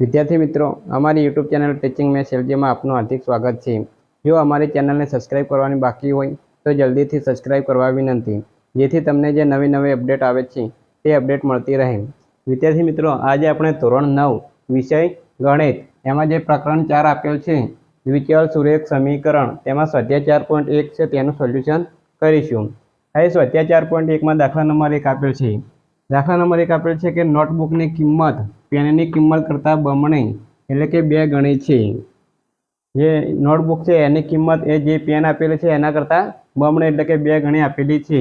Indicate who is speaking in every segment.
Speaker 1: વિદ્યાર્થી મિત્રો, અમારી યુટ્યુબ ચેનલ ટીચિંગ મેં સેલજીમાં આપનું હાર્દિક સ્વાગત છે. જો અમારી ચેનલને સબસ્ક્રાઇબ કરવાની બાકી હોય, તો જલ્દીથી સબસ્ક્રાઇબ કરવા વિનંતી. જેથી તમને જે નવી નવી અપડેટ આવે છે, તે અપડેટ મળતી રહે. વિદ્યાર્થી મિત્રો, આજે આપણે ધોરણ નવ, વિષય ગણિત. એમાં જે પ્રકરણ ચાર આપેલ છે, દ્વિચલ સુરેખ સમીકરણ, તેમાં સ્વાધ્યાય ચાર પોઈન્ટ એક છે, તેનું સોલ્યુશન કરીશું. હવે સ્વાધ્યાય ચાર પોઈન્ટ એકમાં દાખલા નંબર એક આપેલ છે. દાખલા નંબર એક આપેલ છે કે નોટબુકની કિંમત પેનની કિંમત કરતાં બમણી એટલે કે બે ગણી છે. જે નોટબુક છે એની કિંમત એ જે પેન આપેલી છે એના કરતાં બમણી એટલે કે બે ગણી આપેલી છે.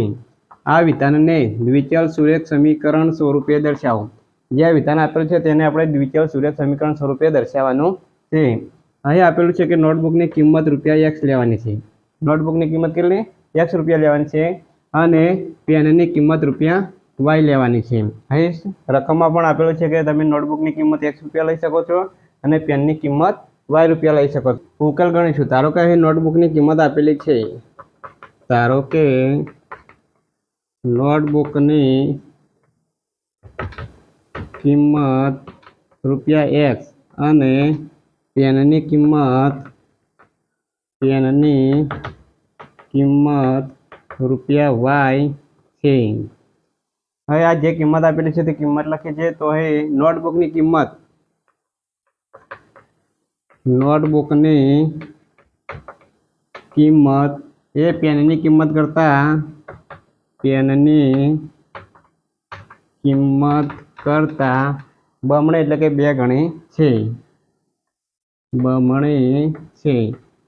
Speaker 1: આ વિધાનને દ્વિચલ સુરેખ સમીકરણ સ્વરૂપે દર્શાવો. જે આ વિધાન આપેલું છે તેને આપણે દ્વિચલ સુરેખ સમીકરણ સ્વરૂપે દર્શાવવાનું છે. અહીં આપેલું છે કે નોટબુકની કિંમત રૂપિયા એક્સ લેવાની છે. નોટબુકની કિંમત કેટલી? એક્સ રૂપિયા લેવાની છે. અને પેનની કિંમત રૂપિયા વાય લેવાની છે અહીં રકમમાં પણ આપેલું છે કે તમે નોટબુકની કિંમત એક રૂપિયા લઈ શકો છો અને પેનની કિંમત વાય રૂપિયા લઈ શકો છો. ઉકેલ ગણીશું ધારો કે અહીં નોટબુકની કિંમત આપેલી છે. ધારો કે નોટબુકની કિંમત રૂપિયા એક્સ અને પેનની કિંમત પેનની કિંમત રૂપિયા વાય છે હવે આ જે કિંમત આપેલી છે તે કિંમત લખી છે, તો હવે નોટબુકની કિંમત. નોટબુકની કિંમત, એ પેનની કિંમત કરતાં પેનની કિંમત કરતાં બમણે એટલે કે બે ગણી છે. બમણી છે.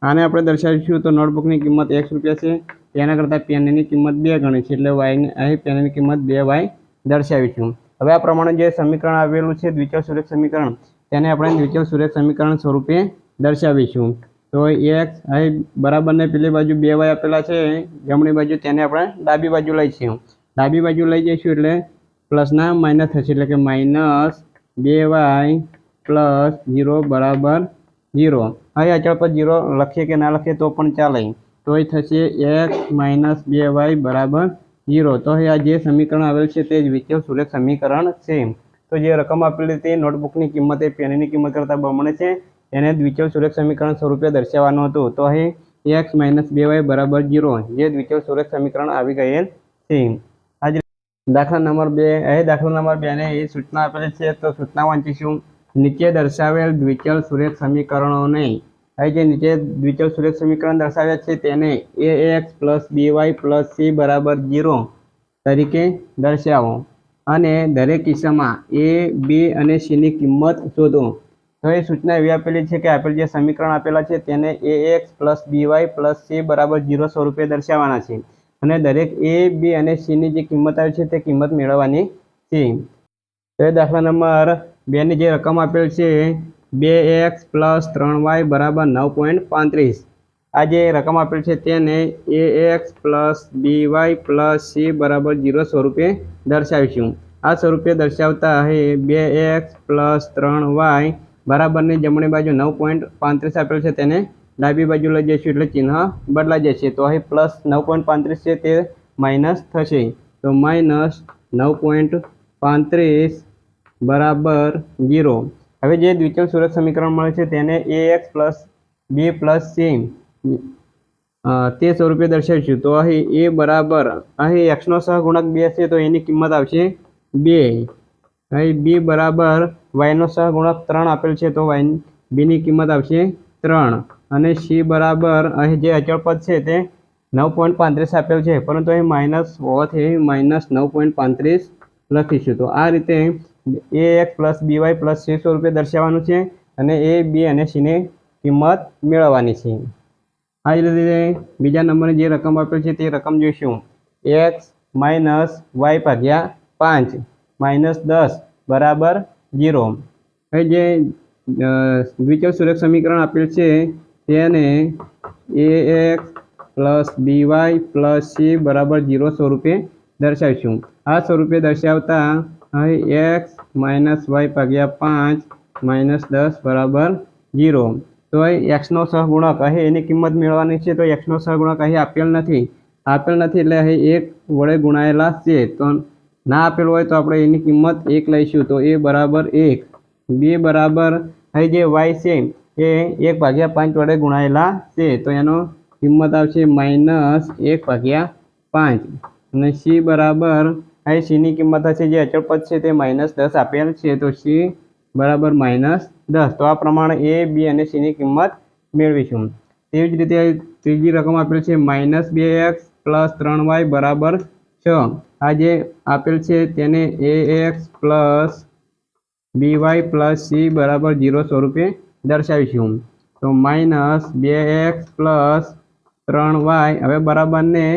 Speaker 1: આને આપણે દર્શાવીશું તો નોટબુકની કિંમત એકસો રૂપિયા છે. તેના કરતાં પેનની કિંમત બે ગણી છે, એટલે વાયની અહીં પેનની કિંમત બે વાય દર્શાવીશું હવે આ પ્રમાણે જે સમીકરણ આવેલું છે દ્વિચલ સુરેખ સમીકરણ, તેને આપણે દ્વિચલ સુરેખ સમીકરણ સ્વરૂપે દર્શાવીશું. તો એક્સ અહીં બરાબરને પેલી બાજુ બે વાય આપેલા છે, જમણી બાજુ તેને આપણે ડાબી બાજુ લઈશું. ડાબી બાજુ લઈ જઈશું એટલે પ્લસના માઇનસ થશે, એટલે કે માઇનસ બે વાય પ્લસ ઝીરો બરાબર ઝીરો. અહીં અચળ પર ઝીરો લખીએ કે ના લખીએ તો પણ ચાલે. તો એ થશે એક્સ માઇનસ બે વાય બરાબર ઝીરો. તો હવે આ જે સમીકરણ આવેલ છે તે જ વિચલ સુલેખ સમીકરણ છે. તો જે રકમ આપેલી તે નોટબુકની કિંમત એ પેનની કિંમત કરતાં બમણે છે. એને દ્વિચલ સુરેખ સમીકરણ સ્વરૂપે દર્શાવવાનું હતું. તો અહીં એક્સ માઇનસ બે વાય બરાબર ઝીરો, જે દ્વિચલ સુરેખ સમીકરણ આવી ગયેલ છે. આજે દાખલા નંબર બે, એ દાખલા નંબર બે ને એ સૂચના આપેલી છે. તો સૂચના વાંચીશું નીચે દર્શાવેલ દ્વિચલ સુરેખ સમીકરણોને હવે જે નીચે દ્વિચલ સુરેખ સમીકરણ દર્શાવ્યા છે તેને A X plus B Y plus C બરાબર ઝીરો તરીકે દર્શાવો. અને દરેક કિસ્સામાં એ બી અને સીની કિંમત શોધો. તો એ સૂચના એવી આપેલી છે કે આપેલ જે સમીકરણ આપેલા છે તેને A X plus B Y plus C બરાબર ઝીરો સ્વરૂપે દર્શાવવાના છે. અને દરેક એ બી અને સીની જે કિંમત આવી છે તે કિંમત મેળવવાની છે. તો એ દાખલા નંબર બેની જે રકમ આપેલ છે બે એક્સ પ્લસ ત્રણ વાય બરાબર નવ પોઈન્ટ પાંત્રીસ. આ જે રકમ આપેલ છે તેને A X plus B Y plus C બરાબર ઝીરો સ્વરૂપે દર્શાવીશું. આ સ્વરૂપે દર્શાવતા અહીં બે એક્સ પ્લસ ત્રણ વાય બરાબરની જમણી બાજુ નવ પોઈન્ટ પાંત્રીસ આપેલ છે તેને ડાબી બાજુ લઈ જઈશું એટલે ચિહ્ન બદલાઈ જશે. તો અહીં પ્લસ નવ પોઈન્ટ પાંત્રીસ છે તે માઇનસ થશે. તો માઇનસ નવ પોઈન્ટ પાંત્રીસ બરાબર ઝીરો હવે જે દ્વિચલ સુરત સમીકરણ મળે છે તેને A X plus B plus C તે સ્વરૂપે દર્શાવીશું. તો અહીં એ બરાબર, અહીં એક્સનો સહગુણક બે છે, તો એની કિંમત આવશે બે. અહીં બી બરાબર વાયનો સહગુણક ત્રણ આપેલ છે, તો વાય બીની કિંમત આવશે ત્રણ. અને સી બરાબર અહીં જે અચળ પદ છે તે નવ પોઈન્ટ પાંત્રીસ આપેલ છે, પરંતુ અહીં માઇનસ હોવાથી માઇનસ નવ પોઈન્ટ પાંત્રીસ લખીશું. તો આ રીતે A X plus B Y plus C સ્વરૂપે દર્શાવવાનું છે અને એ બી અને સીની કિંમત મેળવવાની છે. આ જ રીતે બીજા નંબરની જે રકમ આપેલ છે તે રકમ જોઈશું. એક્સ માઇનસ વાય ભાગ્યા પાંચ માઇનસ દસ બરાબર ઝીરો. હવે જે દ્વિચલ સુરેખ સમીકરણ આપેલ છે તેને A X plus B Y plus C બરાબર ઝીરો સ્વરૂપે દર્શાવીશું. આ સ્વરૂપે દર્શાવતા અહીં એક્સ માઇનસ વાય ભાગ્યા પાંચ માઇનસ દસ બરાબર ઝીરો. તો અહીં એક્સનો સહગુણક અહીં એની કિંમત મેળવવાની છે, તો એક્સનો સહગુણક અહીં આપેલ નથી. આપેલ નથી એટલે અહીં એક વડે ગુણાયેલા છે. તો ના આપેલ હોય તો આપણે એની કિંમત એક લઈશું, તો એ બરાબર એક. બે બરાબર અહીં જે વાય છે, એ એક ભાગ્યા પાંચ વડે ગુણાયેલા છે. તો એનો કિંમત આવશે માઇનસ એક ભાગ્યા પાંચ. અને સી બરાબર અહીં સીની કિંમત હશે જે અચળ પદ છે તે માઇનસ દસ આપેલ છે. તો સી બરાબર માઇનસ દસ. તો આ પ્રમાણે એ બી અને સીની કિંમત મેળવીશું. તેવી જ રીતે ત્રીજી રકમ આપેલ છે માઇનસ બે એક્સ પ્લસ ત્રણ વાય બરાબર છ. આ જે આપેલ છે તેને A X plus B Y plus C બરાબર જીરો સ્વરૂપે દર્શાવીશું. તો માઇનસ બે એક્સ પ્લસ ત્રણ વાય હવે બરાબરને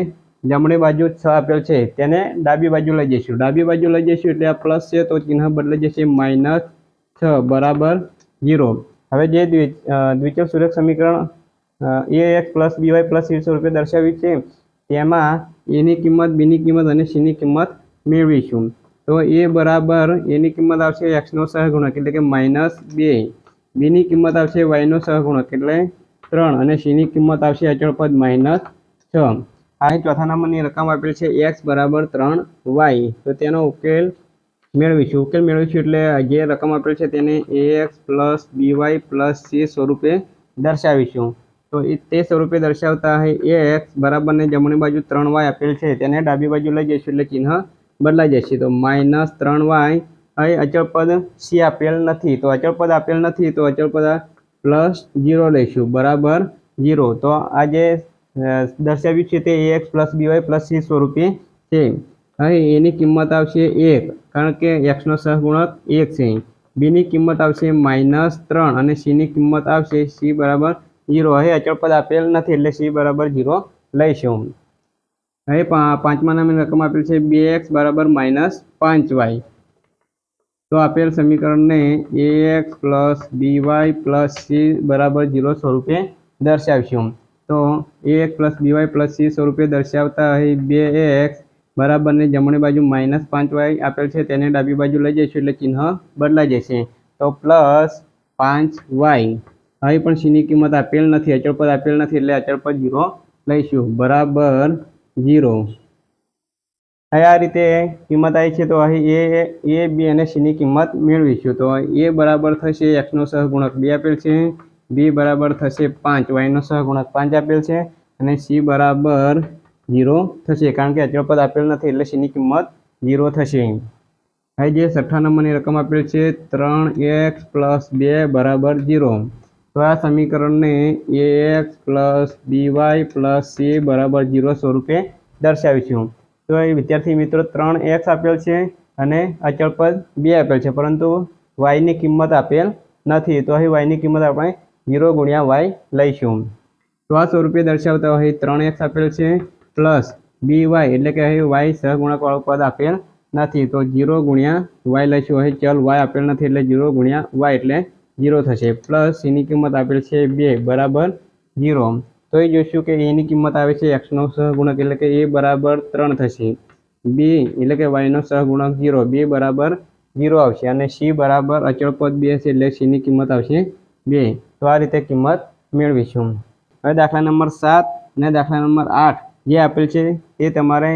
Speaker 1: જમણી બાજુ છ આપેલ છે, તેને ડાબી બાજુ લઈ જઈશું. ડાબી બાજુ લઈ જઈશું એટલે આ પ્લસ છે, તો ચિહ્ન બદલાઈ જશે માઇનસ છ, બરાબર ઝીરો. હવે જે દ્વિચલ સુરેખ સમીકરણ A X plus B Y plus C સ્વરૂપે દર્શાવ્યું છે, તેમાં એની કિંમત બીની કિંમત અને સીની કિંમત મેળવીશું. તો એ બરાબર એની કિંમત આવશે એક્સનો સહગુણક, એટલે કે માઇનસ બે. બીની કિંમત આવશે વાયનો સહગુણક, એટલે ત્રણ. અને સીની કિંમત આવશે અચળ પદ માઇનસ છ. અહીં ચોથા નંબરની રકમ આપેલ છે એક્સ બરાબર ત્રણ વાય. તો તેનો ઉકેલ મેળવીશું. ઉકેલ મેળવીશું એટલે જે રકમ આપેલ છે તેને A X plus B Y plus C સ્વરૂપે દર્શાવીશું. તો તે સ્વરૂપે દર્શાવતા એ એક્સ બરાબરને જમણી બાજુ ત્રણ વાય આપેલ છે. તેને ડાબી બાજુ લઈ જઈશું એટલે ચિહ્ન બદલાઈ જશે. તો માઇનસ ત્રણ વાય. અહીં અચળ પદ સી આપેલ નથી. તો અચળ પદ આપેલ નથી તો અચળ પદ પ્લસ જીરો લઈશું. બરાબર જીરો. તો આ જે દર્શાવ્યું છે તે A X plus B Y plus C સ્વરૂપે છે. અહીં એની કિંમત આવશે એક, કારણ કે એક્સનો સહગુણક એક છે. બીની કિંમત આવશે માઇનસ ત્રણ અને સીની કિંમત આવશે સી બરાબર ઝીરો. અહીં અચળ પદ આપેલ નથી, એટલે સી બરાબર ઝીરો લઈશું. હવે પાંચમા નામની રકમ આપેલ છે બે એક્સ બરાબર માઇનસ પાંચ વાય તો આપેલ સમીકરણને A X plus B Y plus C બરાબર જીરો સ્વરૂપે દર્શાવીશું. તો A X plus B Y plus C સ્વરૂપે દર્શાવતા અહીં બે એક્સ બરાબરને જમણી બાજુ માઇનસ પાંચ વાય આપેલ છે તેને ડાબી બાજુ લઈ જઈશું એટલે ચિહ્ન બદલાઈ જશે. તો પ્લસ પાંચ વાય અહીં પણ સીની કિંમત આપેલ નથી, અચળ પદ આપેલ નથી એટલે અચળ પદ જીરો લઈશું. બરાબર હવે આ રીતે કિંમત આવી છે તો અહીં એ એ બી અને સીની કિંમત મેળવીશું. તો એ બરાબર થશે એક્સનો સહગુણક બે આપેલ છે. બી બરાબર થશે પાંચ. વાયનો સહગુણક પાંચ આપેલ છે અને સી બરાબર ઝીરો થશે. કારણ કે અચળ પદ આપેલ નથી એટલે સીની કિંમત ઝીરો થશે હવે જે છઠ્ઠા નંબરની રકમ આપેલ છે ત્રણ એક્સ પ્લસ બે બરાબર ઝીરો. તો આ સમીકરણને A X plus B Y plus C બરાબર જીરો સ્વરૂપે દર્શાવીશું તો એ વિદ્યાર્થી મિત્રો ત્રણ એક્સ આપેલ છે અને અચળ પદ બે આપેલ છે. પરંતુ વાયની કિંમત આપેલ નથી. તો અહીં વાયની કિંમત આપણે જીરો ગુણ્યા વાય લઈશું. તો આ સ્વરૂપે દર્શાવતા અહીં ત્રણ એક્સ આપેલ છે, પ્લસ બી વાય એટલે કે અહીં વાય સહગુણકવાળું પદ આપેલ નથી. તો જીરો ગુણ્યા વાય લઈશું. અહીં ચલ વાય આપેલ નથી એટલે જીરો ગુણ્યા વાય એટલે જીરો થશે. પ્લસ સીની કિંમત આપેલ છે બે, બરાબર ઝીરો. તો એ જોઈશું કે એની કિંમત આવે છે એક્સનો સહગુણક એટલે કે એ બરાબર ત્રણ થશે. બી એટલે કે વાયનો સહગુણક ઝીરો. બે બરાબર જીરો આવશે. અને સી બરાબર અચળ પદ બે હશે એટલે સીની કિંમત આવશે બે. તો આ રીતે કિંમત મેળવીશું. હવે દાખલા નંબર સાત અને દાખલા નંબર આઠ જે આપેલ છે તે તમારે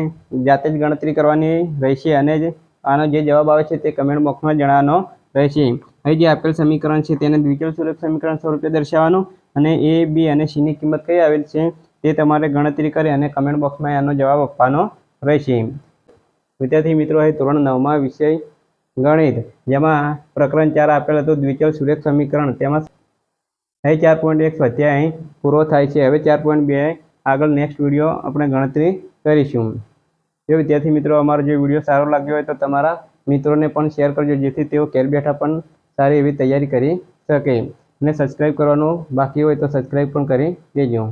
Speaker 1: જાતે જ ગણતરી કરવાની રહેશે અને જ આનો જે જવાબ આવે છે તે કમેન્ટ બોક્સમાં જણાવવાનો રહેશે. અહીં જે આપેલ સમીકરણ છે તેને દ્વિચલ સુરેખ સમીકરણ સ્વરૂપે દર્શાવવાનું અને એ, બી અને સીની કિંમત કઈ આવેલ છે, તે તમારે ગણતરી કરી અને કમેન્ટ બોક્સમાં એનો જવાબ આપવાનો રહેશે. વિદ્યાર્થી મિત્રો અહીં ધોરણ નવમાં વિષય ગણિત, જેમાં પ્રકરણ ચાર આપેલ હતું દ્વિચલ સુરેખ સમીકરણ. તેમાં અહીં ચાર પોઈન્ટ એક સ્વાધ્યાય અહીં પૂરો થાય છે. હવે ચાર પોઈન્ટ બે આગળ નેક્સ્ટ વીડિયો આપણે ગણતરી કરીશું. જો વિદ્યાર્થી મિત્રો, અમારો જો વીડિયો સારો લાગ્યો હોય તો તમારા મિત્રોને પણ શેર કરજો, જેથી તેઓ ઘેર બેઠા પણ સારી એવી તૈયારી કરી શકે. અને સબસ્ક્રાઈબ કરવાનું બાકી હોય તો સબસ્ક્રાઈબ પણ કરી દેજો.